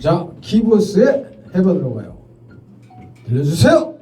자, 키보스의 해변으로 가요. 들려주세요.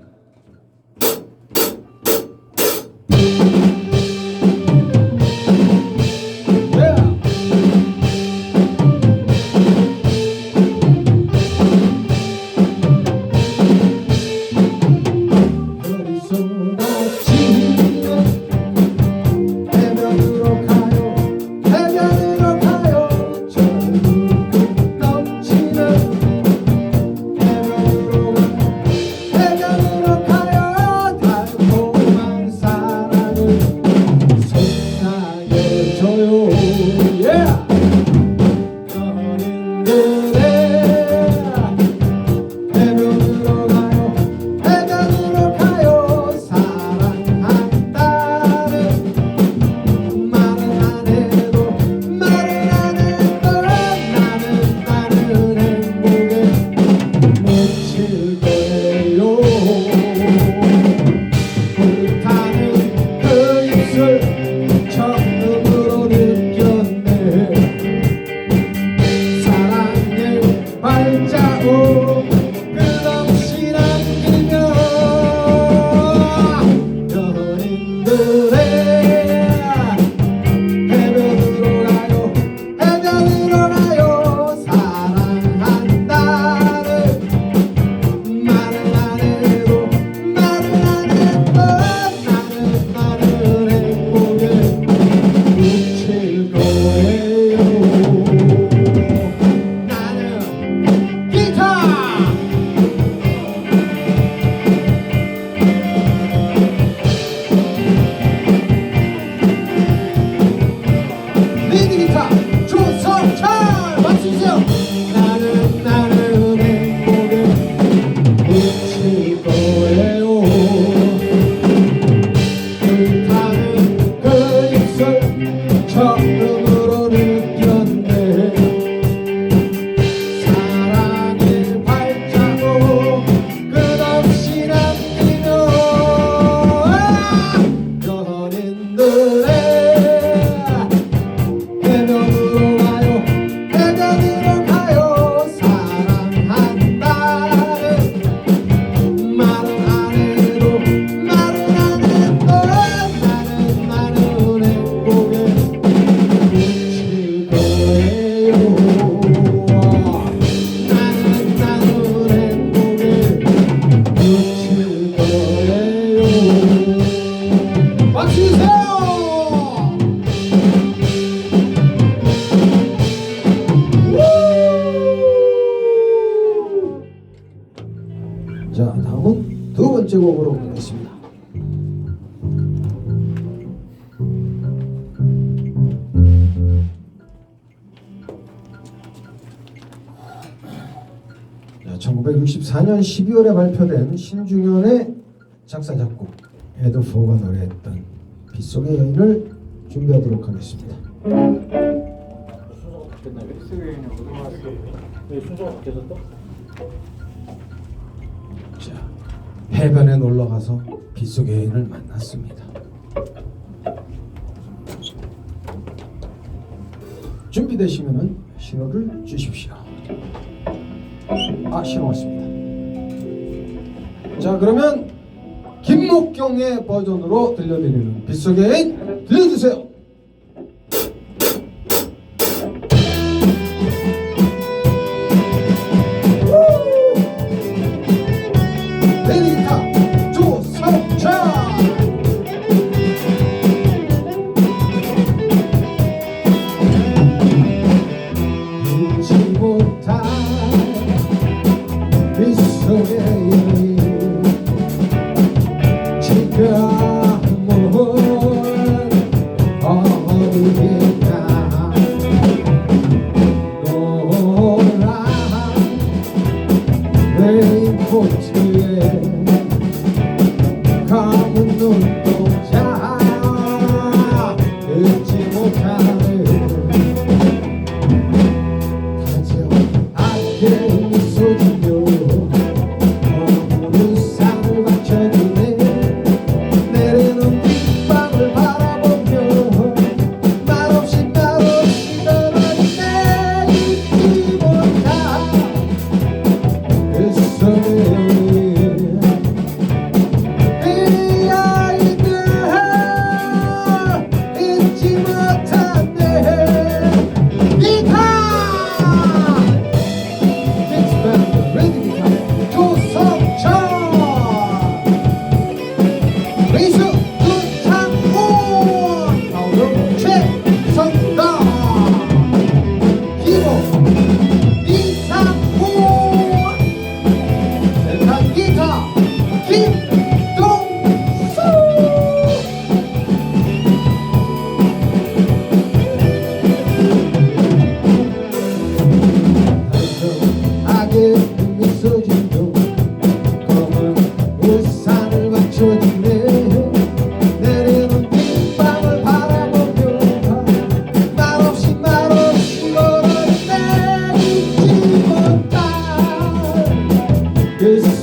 1964년 12월에 발표된 신중현의 작사 작곡 에드 포가 노래했던 빗속의 여인을 준비하도록 하겠습니다. 자, 해변에 놀러 가서 빗속의 여인을 만났습니다. 준비되시면 신호를 주십시오. 아쉬웠습니다. 자 그러면 김목경의 버전으로 들려드리는 빗속에 들려주세요.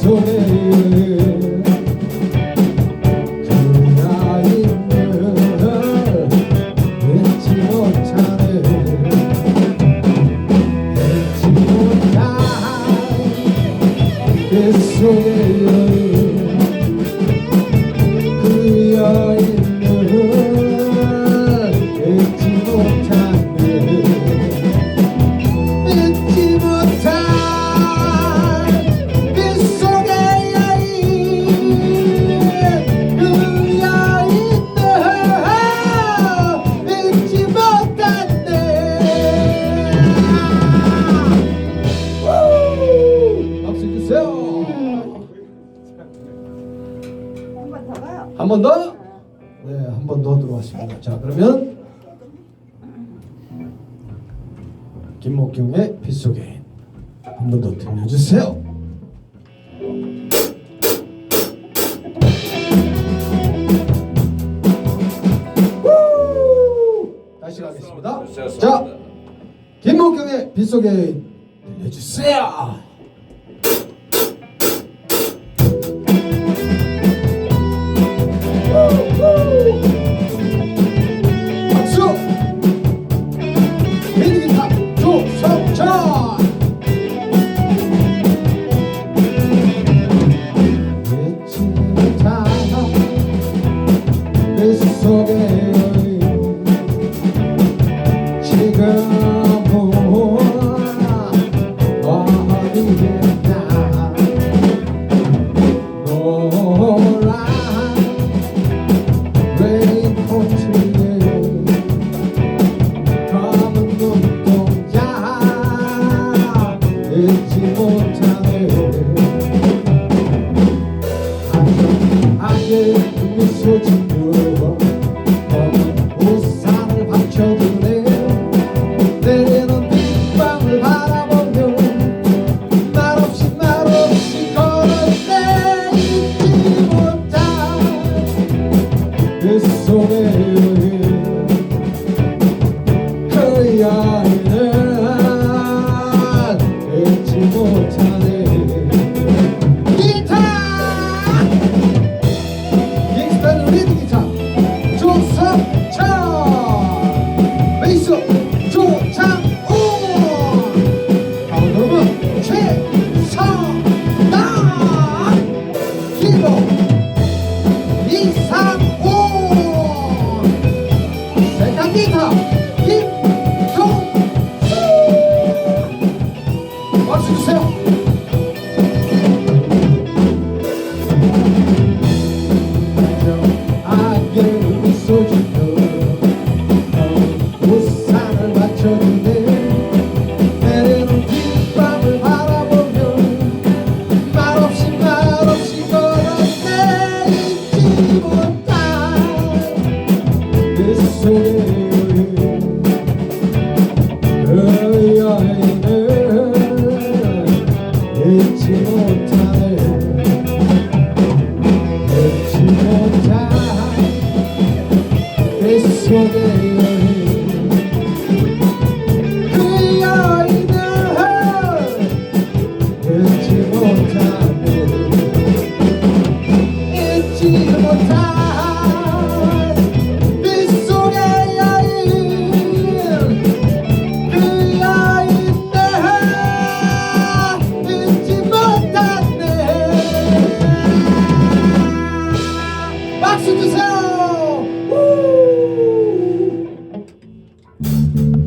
soleil 한 번 더? 네, 한 번 더 들어왔습니다. 자, 그러면 김목경의 빗속에 한 번 더 들려주세요. 다시 가겠습니다. 네, 네, 네. 자, 김목경의 빗속에 들려주세요. up.